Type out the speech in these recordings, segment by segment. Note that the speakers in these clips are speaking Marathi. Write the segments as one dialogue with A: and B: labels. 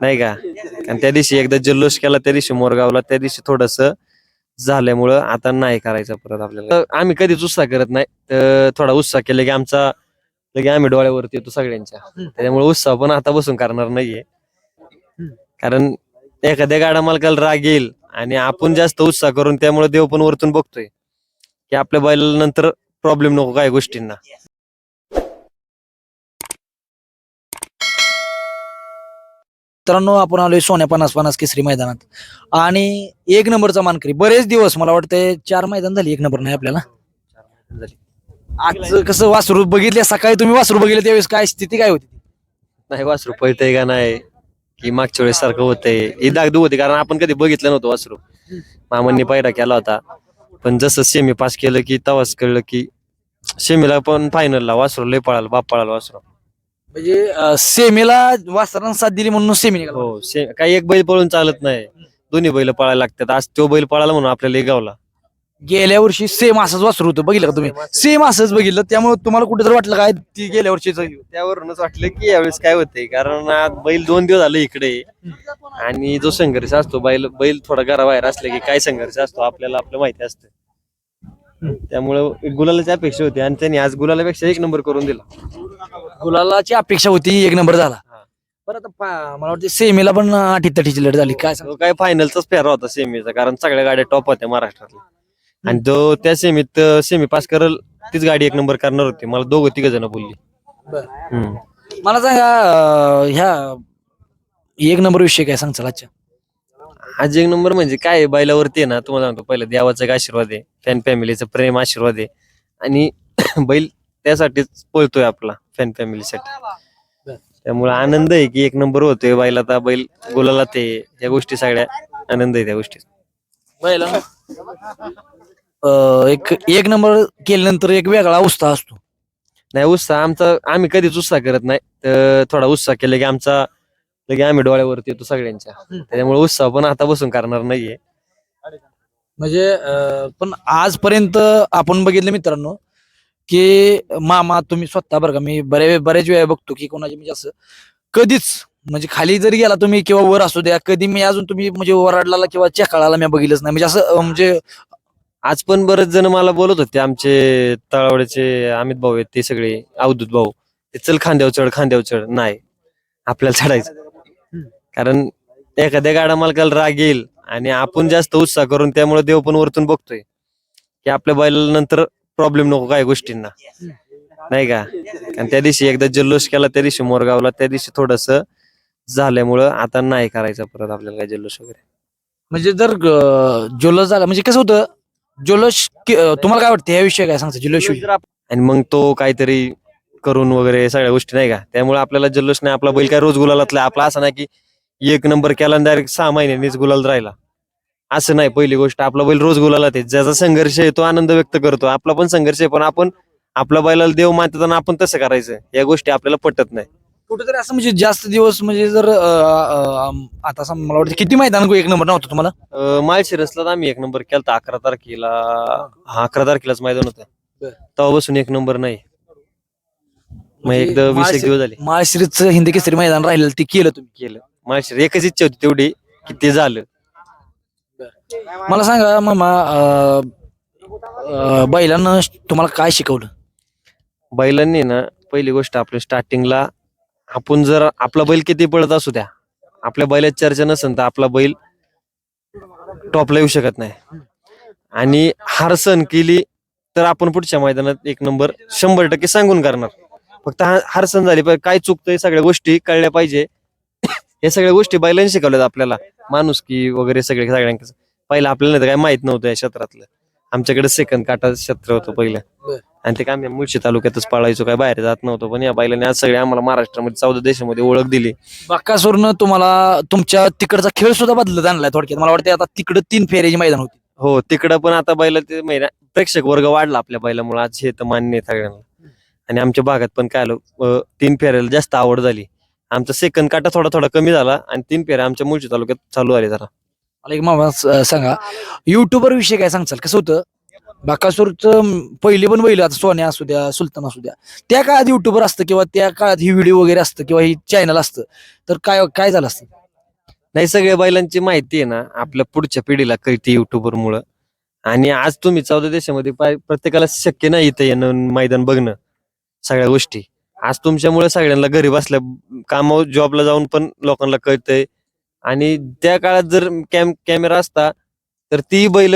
A: नाही का? कारण त्या दिवशी एकदा जल्लोष केला त्या दिवशी मोरगावला त्या दिवशी थोडस झाल्यामुळं आता नाही करायचं परत आपल्याला. तर आम्ही कधीच उत्साह करत नाही. तर थोडा उत्साह केला की आमचा लगे आम्ही डोळ्यावरती येतो सगळ्यांच्या. त्याच्यामुळे उत्साह पण आता बसून करणार नाहीये. कारण एखाद्या गाडा मालकाला राग येईल आणि आपण जास्त उत्साह करून त्यामुळे देव पण वरतून बघतोय. की आपल्या बैलाला नंतर प्रॉब्लेम नको काही गोष्टींना.
B: मित्रांनो आपण आलोय सोन्या पन्नास पन्नास केसरी मैदानात. आणि एक नंबरचा मानकरी. बरेच दिवस मला वाटतंय चार मैदान झाली एक नंबर नाही आपल्याला. आज कसं वासरू बघितले सकाळी तुम्ही वासरू बघितले त्यावेळेस काय स्थिती काय होती?
A: नाही वासरू पळतंय का नाही की मागच्या वेळेस सारखं होतंय. ही दागदू होती कारण आपण कधी बघितलं नव्हतं वासरू. मामांनी पायरा केला होता. पण जसं सेमी पास केलं की तवाच कळलं की सेमीला पण फायनलला वासरू लय पळाला बाप पळाला वासरू.
B: म्हणजे सेमीला वासरांना साथ दिली म्हणून सेमी निघाला.
A: हो से काही एक बैल पळून चालत नाही. दोन्ही बैल पळायला लागतात. आज तो बैल पळाला म्हणून आपल्याला गावला
B: गेल्या वर्षी सेम असंच वासरू होतं. बघितलं का तुम्ही? सेम असंच. बघितलं. त्यामुळे तुम्हाला कुठेतरी वाटलं काय ती गेल्या वर्षीच?
A: त्यावरूनच वाटलं की यावेळेस काय होतंय. कारण आज बैल दोन दिवस झाले इकडे. आणि जो संघर्ष असतो बैल बैल थोडा घराबाहेर असले की काय संघर्ष असतो आपल्याला आपलं माहिती असतं. त्यामुळे गुलालाची अपेक्षा होती आणि त्यांनी आज गुलालापेक्षा एक नंबर करून दिला.
B: गुलालाची अपेक्षा होती एक नंबर झाला.
A: हा.
B: बरं आता पा- मला वाटतं सेमीला पण अटी तटीची लढत झाली. काय सांगू?
A: तो काय फायनलचाच फेरा होता सेमीचा कारण सगळ्या गाड्या टॉप होत्या महाराष्ट्रातल्या. आणि तो त्या सेमीत सेमी पास करल तीच गाडी एक नंबर करणार होती. मला दोघं तिघ जण बोलली. हम्म.
B: मला सांगा अं, ह्या एक नंबर विषय काय सांगचाल आजच्या?
A: आज एक नंबर म्हणजे काय आहे, बैलावरती आहे ना तुम्हाला सांगतो पहिलं देवाचा एक आशीर्वाद आहे फॅन फॅमिलीचा प्रेम आशीर्वाद आहे. आणि बैल त्यासाठीच पळतोय आपला फॅन फॅमिलीसाठी. त्यामुळे आनंद आहे की एक नंबर होतोय बैलाचा बैल गुलाला ते या गोष्टी सगळ्या आनंद आहे त्या गोष्टी
B: अं, एक एक नंबर केल्यानंतर एक वेगळा उत्साह असतो.
A: नाही उत्साह आमचा आम्ही कधीच उत्साह करत नाही. तर थोडा उत्साह केला की आमचा लगे आम्ही डोळ्यावरती येतो सगळ्यांच्या. त्याच्यामुळे उत्साह पण आता बसून करणार नाहीये.
B: म्हणजे अं, पण आजपर्यंत आपण बघितलं मित्रांनो की मामा तुम्ही स्वतः बरं का मी बऱ्या बऱ्याच वेळा बघतो की कोणाचे म्हणजे असं कधीच म्हणजे खाली जरी गेला तुम्ही किंवा वर असू द्या कधी मी अजून तुम्ही म्हणजे वराडला किंवा चेकाळाला मी बघितलंच नाही. म्हणजे असं अं, म्हणजे
A: आज पण बरेच जण मला बोलत होते आमचे तळावड्याचे अमित भाऊ आहेत ते सगळे अवधूत भाऊ. ते चल खांद्यावर चढ खांद्यावर चढ. नाही आपल्याला चढायचं. कारण एखाद्या गाडा मालकाला राग येईल आणि आपण जास्त उत्साह करून त्यामुळे देव पण वरतून बघतोय. की आपल्या बैलाला नंतर प्रॉब्लेम नको काय गोष्टींना. नाही का? कारण त्या दिवशी एकदा जल्लोष केला त्या दिवशी मोरगावला त्या दिवशी थोडस झाल्यामुळं आता नाही करायचं परत आपल्याला काय जल्लोष वगैरे.
B: म्हणजे जर अं, जल्लोष झाला म्हणजे कसं होतं? जल्लोष कि- अं, तुम्हाला काय वाटतं? याविषयी काय सांगतं जल्लोष विषयी?
A: आणि मग तो काहीतरी करून वगैरे सगळ्या गोष्टी नाही का? त्यामुळे आपल्याला जल्लोष नाही आपला बैल काय रोज गुलालातला आपला असं नाही की एक नंबर केला डायरेक्ट सहा महिन्यांनीच गुलाल राहिला. असं नाही पहिली गोष्ट आपला बैल रोज गुलालात आहे ज्याचा संघर्ष आहे तो आनंद व्यक्त करतो. आपला पण संघर्ष आहे पण आपण आपल्या बैलाला देव मानताना आपण तसं करायचं. या गोष्टी आपल्याला पटत नाही.
B: कुठेतरी असं म्हणजे जास्त दिवस म्हणजे जर अं, अं, आता असं मला वाटतं किती मैदान एक नंबर नव्हतं तुम्हाला?
A: अं, माळशिरसला तर आम्ही एक नंबर केला अकरा तारखेला हा अकरा तारखेलाच मैदान होतं.
B: बर.
A: तेव्हापासून एक नंबर नाही. मग
B: म्हणजे
A: एकदा वीस एक दिवस झाले.
B: माळशिरीचं हिंदी केसरी मैदान राहिलेलं ते केलं तुम्ही?
A: केलं. माळशिर एकच इच्छा होती तेवढी की ते झालं.
B: मला सांगा मामा अं, अं, बैलांना तुम्हाला काय शिकवलं?
A: बैलांनी ना पहिली गोष्ट आपल्या स्टार्टिंगला आपण जर आपला बैल किती पळत असू द्या आपल्या बैलात चर्चा नसेल तर आपला बैल टॉपला येऊ शकत नाही. आणि हार सहन केली तर आपण पुढच्या मैदानात एक नंबर शंभर टक्के सांगून करणार. फक्त हा- हार सहन झाली पाहिजे काय चुकतंय सगळ्या गोष्टी कळल्या पाहिजे. हे सगळ्या गोष्टी बैलांनी शिकवल्यात आपल्याला. माणुसकी वगैरे सगळे सगळ्यांकडे पहिलं आपल्याला तर काय माहीत नव्हतं या क्षेत्रातलं. आमच्याकडे सेकंद काटा क्षेत्र होतं पहिलं. आणि ते काय मुळशी तालुक्यातच पाळायचो काय बाहेर जात नव्हतो. पण या बैलाने आज सगळे आम्हाला महाराष्ट्रामध्ये चौदा देशामध्ये ओळख दिली.
B: बाकासूरनं तुम्हाला तुमच्या तिकडचा खेळ सुद्धा बदलत आणलाय थोडक्यात. मला वाटतं आता तिकडं तीन फेऱ्याची मैदान होती
A: हो तिकडं पण आता बैला ते महिना प्रेक्षक वर्ग वाढला आपल्या बैलामुळे. आज हे तर मान्य आहे सगळ्यांना. आणि आमच्या भागात पण काय तीन फेऱ्याला जास्त आवड झाली. आमचा सेकंद काटा थोडा थोडा कमी झाला आणि तीन फेऱ्या आमच्या मुळशी तालुक्यात चालू झाले जरा.
B: मला एक मामा स- सांगा युट्यूबर विषयी काय सांगचाल? कसं होतं? बाकासूरचं पहिली पण बैल आता सोन्या असू द्या सुलतान असू द्या. त्या काळात युट्यूबर असतं किंवा त्या काळात ही व्हिडिओ वगैरे असतं किंवा ही चॅनल असतं. तर काय काय झालं असतं?
A: नाही सगळ्या बैलांची माहिती आहे ना आपल्या पुढच्या पिढीला कळते युट्यूबर मुळे. आणि आज तुम्ही चौदा देशामध्ये पाय- प्रत्येकाला शक्य नाही इथं येणं मैदान बघणं. सगळ्या गोष्टी. आज तुमच्यामुळे सगळ्यांना घरी बसल्या कामावर जॉबला जाऊन पण लोकांना कळतंय. आणि त्या काळात जर कॅम कॅमेरा असता तर ती बैल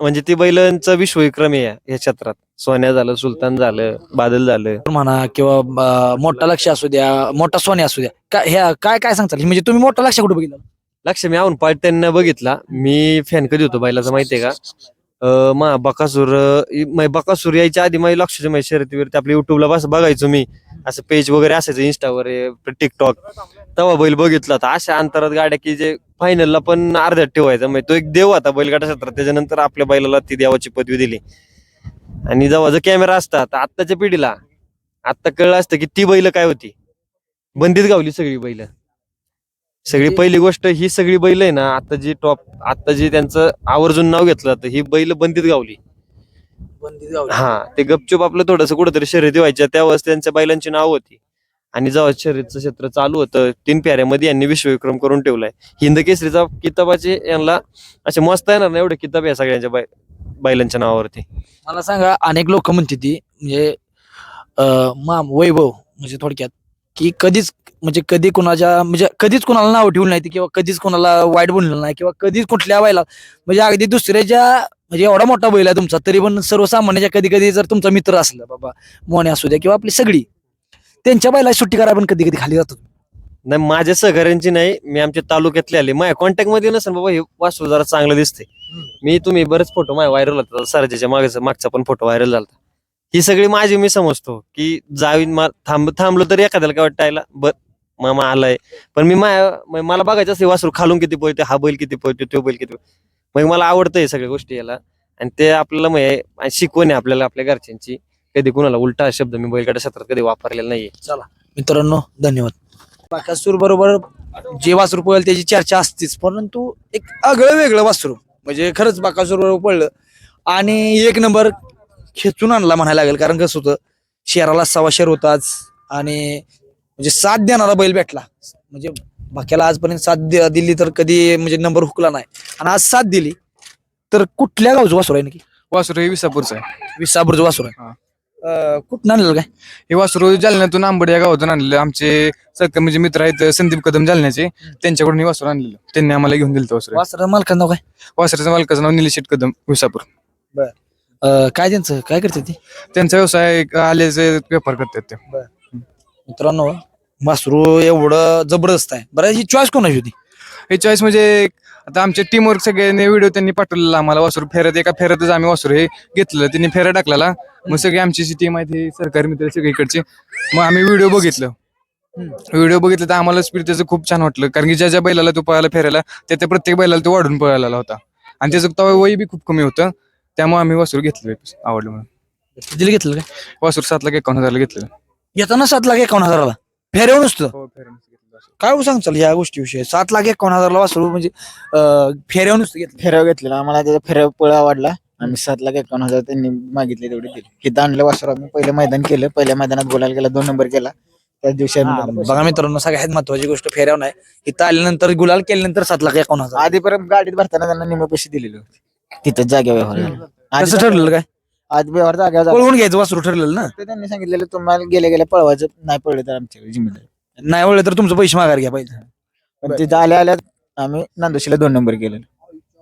A: म्हणजे ती बैलांचा विश्वविक्रम आहे या या क्षेत्रात. सोन्या झालं सुलतान झालं बादल झालं.
B: म्हणा किंवा अं, मोठा लक्ष असू द्या मोठा सोने असू द्या. काय ह्या काय काय सांगताल? म्हणजे तुम्ही मोठा लक्ष कुठे बघितलं?
A: लक्ष मी आवून पाळत्यांना बघितला. मी फॅन कधी होतो बैलाचा माहितीये का? मा बकासूर मै बकासूर यायच्या आधी माझी लक्षाच्या माझ्या शर्यतीवरती आपल्या युट्यूबला बस बघायचो मी. असं पेज वगैरे असायचं इंस्टावर टिकटॉक तेव्हा बैल बघितला होता. अशा अंतरात गाड्या की जे फायनलला पण अर्ध्यात ठेवायचा. म्हणजे तो एक देव होता बैलगाडा क्षेत्रात त्याच्यानंतर आपल्या बैलाला ती देवाची पदवी दिली. आणि जेव्हा जर कॅमेरा असता तर आत्ताच्या पिढीला आत्ता कळलं असतं की ती बैल काय होती. बंदीत गावली सगळी बैल. सगळी पहिली गोष्ट ही सगळी बैल आहे ना आता जी टॉप आता जी त्यांचं आवर्जून नाव घेतलं जातं ही बैल बंदीत गावली. हा ते गपचूप आपलं थोडस कुठेतरी शर्यती व्हायच्या त्यावेळेस त्यांच्या बैलांची नाव होती. आणि जेव्हा शर्यतचं क्षेत्र चालू होतं तीन प्याऱ्यामध्ये यांनी विश्वविक्रम करून ठेवलाय. हिंद केसरीचा किताबाचे यांना असे मस्त येणार ना एवढे किताब आहे सगळ्यांच्या बैलांच्या नावावरती.
B: मला सांगा अनेक लोक म्हणते ती म्हणजे माम वैभव म्हणजे थोडक्यात की कधीच म्हणजे कधी कुणाच्या म्हणजे कधीच कुणाला नाव ठेवलं नाही किंवा कधीच कुणाला वाईट बोललं नाही किंवा कधीच कुठल्या बैला म्हणजे अगदी दुसऱ्याच्या म्हणजे एवढा मोठा बैल आहे तुमचा तरी पण सर्वसामान्याच्या कधी कधी जर तुमचा मित्र असला बाबा मोने असू द्या किंवा आपली सगळी त्यांच्या बैला सुट्टी करा पण कधी कधी खाली जातो.
A: नाही माझ्या सहकार्यांची नाही मी आमच्या तालुक्यातले आले. माझ्या कॉन्टॅक्टमध्ये नसेल बाबा हे वास्तू जरा चांगलं दिसते मी तुम्ही बरेच फोटो माझ्या व्हायरल होतात. सरजेच्या मागचा मागचा पण फोटो व्हायरल झाला ही सगळी माझी मी समजतो की जावीन मा- थांब थांबलो तरी एखाद्याला काय वाटतं बर मामा आलाय. पण मी माया मला बघायचं असते वासरू खालून किती पळते हा बैल किती पळतो तो बैल किती मग मला आवडतं हे सगळ्या गोष्टी याला. आणि ते आपल्याला म्हणजे शिकवण आहे आपल्याला आपल्या घरच्यांची. कधी कुणाला उलटा शब्द मी बैलगाड्या क्षेत्रात कधी वापरलेला नाहीये.
B: मित्रांनो धन्यवाद. बाकासूर बरोबर जे वासरू पळेल त्याची चर्चा असतेच परंतु एक आगळं वेगळं वासरू. म्हणजे खरंच बाकासूर बरोबर पडलं आणि एक नंबर खेचून आणला म्हणायला लागेल. कारण कसं होतं शेराला सव्वा शेर होताच आणि म्हणजे साथ देणारा बैल भेटला. म्हणजे बाक्याला आजपर्यंत साथ दिली तर कधी म्हणजे नंबर हुकला नाही. आणि आज साथ दिली तर कुठल्या गावचं वासरू आहे नक्की?
C: वासरू हे विसापूरचं आहे.
B: विसापूरचं वासरू आहे. अं, कुठं आणलेलं काय?
C: हे वासरू जालन्यातून आंबड या गावातून आणलेलं आमचे सक म्हणजे मित्र आहेत संदीप कदम जालन्याचे त्यांच्याकडून हे वासरू आणलेलं त्यांनी आम्हाला घेऊन दिलं वासरू.
B: वासराचं मालकाचं नाव काय?
C: वासराचं मालकाचं नाव निलेश शेट कदम विसापूर.
B: अं, काय त्यांचं? काय करते ते?
C: त्यांचा व्यवसाय आल्याचे व्यापार करतात ते.
B: मित्रांनो वासरू एवढं जबरदस्त आहे. बरं ही चॉईस कोणाची होती?
C: हे चॉईस म्हणजे आता आमच्या टीमवर्क सगळ्यांनी व्हिडिओ त्यांनी पाठवलेला आम्हाला वासरू फेरत एका फेरतच आम्ही वासरू हे घेतलेलं त्यांनी फेरा टाकलेला. मग सगळी आमची जी टीम आहे ती सरकारी मित्र सगळीकडचे. मग आम्ही व्हिडिओ बघितलं. व्हिडिओ बघितलं तर आम्हाला स्पीड त्याचं खूप छान वाटलं कारण की ज्या ज्या बैलाला तो पळायला फेरायला त्या त्या प्रत्येक बैलाला तो वाढून पळायला होता. आणि त्याचं तवा वय बी खूप कमी होतं. त्यामुळे आम्ही वासरू घेतलं आवडलं म्हणून.
B: कितीला घेतलं काय?
C: वासरू सात लाख एकावन्न हजारला घेतलं
B: येताना सात लाख एकावन्न हजाराला. फेऱ्यावर नुसतं. काय हो सांग चाल या गोष्टीविषयी? सात लाख एकावन्न हजारला वासरू म्हणजे अं, फेऱ्यावर नुसतं घेतलं
D: फेराव घेतलेला. आम्हाला त्याचा फेराव पळ आवडला. आम्ही सात लाख एकावन्न हजार त्यांनी मागितले तेवढे दिले. हिथं आणलं वासर आम्ही पहिलं मैदान केलं. पहिल्या मैदानात बोलायला गेला दोन नंबर केला. त्याच दिवशी आम्ही
B: हा, बघा मित्रांनो सगळ्यात महत्वाची गोष्ट फेऱ्यावर नाही. इथं आल्यानंतर गुलाल केल्यानंतर सात लाख एकावन्न हजार.
D: आधीपर्यंत गाडीत भरताना त्यांना निम्मे पैसे दिलेले होते. तिथं जागे व्यवहार झाला. आधी
B: कसं ठरलेलं काय?
D: आधी व्यवहार जागेवर झाला.
B: पळवून घ्यायचं? वासरू ठरलेलं ना?
D: तर त्यांनी सांगितलेलं तुम्हाला गेले गेले पळवायचं नाही पडलं तर आमच्याकडे जिम्मेदारी
B: नाही वळलं तर तुमचं पैसे माघार घ्या पाहिजे
D: पण तिथं आल्या आल्या आम्ही नांदोशीला दोन नंबर केलं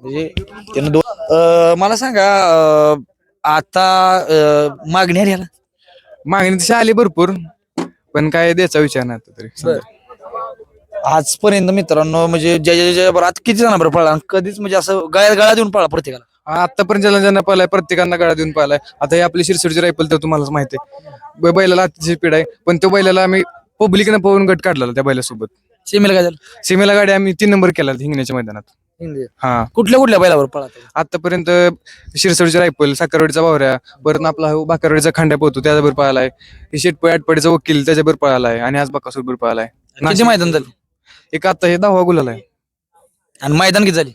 B: म्हणजे त्यानं दोन अं, मला सांगा अं, आता अं, मागणी आहे याला
C: मागणी तशी आली भरपूर पण काय द्यायचा विचार नाही आता तरी. सध्या.
B: आजपर्यंत मित्रांनो म्हणजे ज्या ज्या ज्या आता किती जणांबरोबर पळला? आणि कधीच म्हणजे असं गळ्यात गळा देऊन पळा प्रत्येकाला?
C: आतापर्यंत ज्याला ज्यांना पाहिलाय प्रत्येकांना गाडा देऊन पाहिलाय आता हे आपली शिरसडची रायफल तर तुम्हालाच माहिती आहे. ब- बैलाला अतिशय पीड आहे. पण तो बैलाला आम्ही पब्लिकनं पळून गट काढला त्या बैलासोबत.
B: सीमेला काय झालं?
C: सीमेला गाडी आम्ही तीन नंबर केला हिंगण्याच्या मैदानात. हा.
B: कुठल्या कुठल्या बैलावर पळा
C: आतापर्यंत शिरसडची रायफल साखरवाडीचा वावऱ्या परत आपला हा बाकरवाडीचा खांड्या पोहतो त्याच्यावर पळालाय. हे शेटपळ आटपाडीचा वकील त्याच्यावर पळालाय. आणि आज बाकासोबर पळालाय.
B: किती मैदान झाली?
C: एक आता हे दहावा गुलाल आहे.
B: आणि मैदान किती झाली?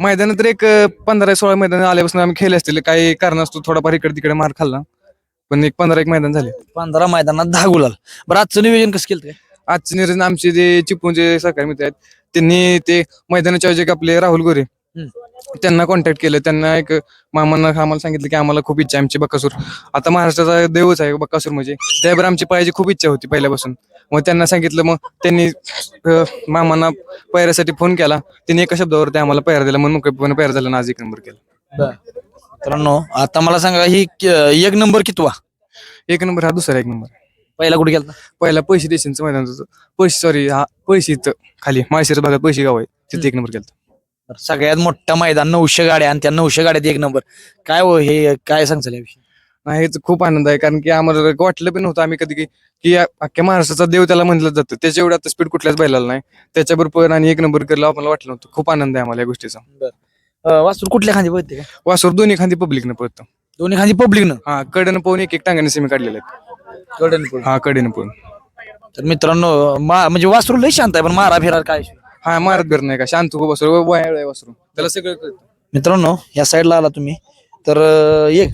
C: मैदानात तर एक पंधरा सोळा मैदान आल्यापासून आम्ही खेळले असतील. काही कारण असतो थोडाफार इकडे तिकडे मार खाल्ला. पण एक पंधरा एक मैदान झाले.
B: पंधरा मैदानात दहा गुलाल. बरं आजचं नियोजन कसं केलं काय
C: आजचे नियोजन आमचे जे चिपळूणचे सहकारी मित्र आहेत त्यांनी ते मैदानाच्या ऐवजी एक आपले राहुल गोरे. त्यांना कॉन्टॅक्ट केलं. त्यांना एक मामांना आम्हाला सांगितलं की आम्हाला खूप इच्छा आहे आमची बक्कासूर आता महाराष्ट्राचा देवच आहे बक्कासूर म्हणजे. त्यावर आमची पायाची खूप इच्छा होती पहिल्यापासून. मग त्यांना सांगितलं मग त्यांनी मामांना पैऱ्यासाठी फोन केला. त्यांनी एका शब्दावरती आम्हाला पैरा दिला म्हणून मोकळेपणे पैरा झाला आज एक नंबर केला
B: मित्रांनो आता मला सांगा ही एक नंबर कितवा
C: एक नंबर हा दुसरा एक नंबर
B: पहिला कुठे गेला
C: पहिला पैसे देशांचं मैदान होतं. पैसे सॉरी हा पैसे इथं खाली. माळशिर भागात पैसे गाव आहे. तिथे एक नंबर केला
B: सगळ्यात मोठा मैदान नऊशे गाड्या आणि त्या नऊशे गाड्यात एक नंबर. काय हो हे काय सांगचाल याविषयी?
C: नाही हेच खूप आनंद आहे कारण की आम्हाला वाटलं पण नव्हतं आम्ही कधी की की या अख्ख्या महाराष्ट्राचा देव त्याला म्हणलं जातं. त्याच्या एवढं आता स्पीड कुठल्याच बैलाला नाही. त्याच्याबरोबर आणि एक नंबर केला आपल्याला वाटलं नव्हतं. खूप आनंद आहे आम्हाला या गोष्टीचा.
B: अं, वास्तू कुठल्या खांदी पळते का?
C: वासवर दोन्ही खांदी पब्लिकनं पळतं.
B: दोन्ही खांदी पब्लिकनं
C: हा कडेनं पाहून एक एक टांगाने सेमी काढलेले आहेत. हा कडेनं पाहून
B: तर मित्रांनो मा- म्हणजे वासरू लय शांत आहे पण मारा फिरा काय विषय?
C: हा मारत बिर नाही का? शांत खूप वासरू वायाळ वासरू. त्याला सगळं कळतं.
B: मित्रांनो ह्या साईडला आला तुम्ही. तर अं, एक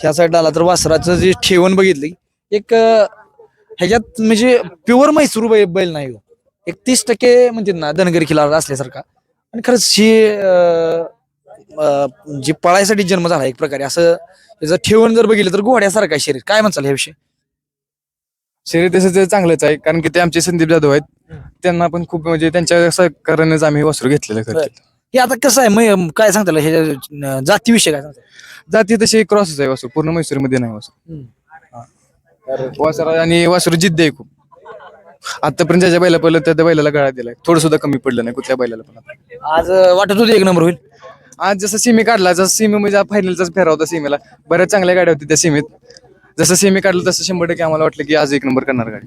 B: ह्या साईडला आला तर वासराचं जे ठेवण बघितली एक अं, ह्याच्यात म्हणजे प्युअर म्हैसूर बैल बैल नाही हो. एक तीस टक्के म्हणजे ना धनगरी खिलार असल्यासारखा. आणि खरंच ही अं, अं, जी पळायसाठी जन्म झाला एक प्रकारे असं त्याचं ठेवण जर बघितलं तर घोड्यासारखं आहे शरीर. काय म्हणचाल ह्याविषयी?
C: शरीर तसं ते चांगलंच आहे कारण की ते आमचे संदीप जाधव आहेत. त्यांना पण खूप म्हणजे त्यांच्या सहकार्यानेच आम्ही वासरू घेतलेलं. खरं
B: हे आता कसं आहे मै- काय सांगता येईल हे अं, जातीविषयी काय सांगता?
C: जाती तशी क्रॉसच आहे वासरू पूर्ण मैसूरमध्ये नाही वासरू वासरा आणि वासरू जिद्द आहे खूप. आतापर्यंत ज्याच्या बैला पहिलं त्या त्या बैलाला गळा दिलाय. थोडं सुद्धा कमी पडलं नाही कुठल्या बैलाला पण आता.
B: आज अं, वाटत होती एक नंबर होईल.
C: आज जसं सिमी काढला जसं सिमी म्हणजे फायनलचाच फेरा होता सीमेला. बऱ्याच चांगल्या गाड्या होत्या त्या सीमेत. जसं सेमी काढलं तसं शंभर टक्के आम्हाला वाटलं की आज एक नंबर करणार गाडी.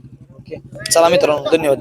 B: चला मित्रांनो धन्यवाद.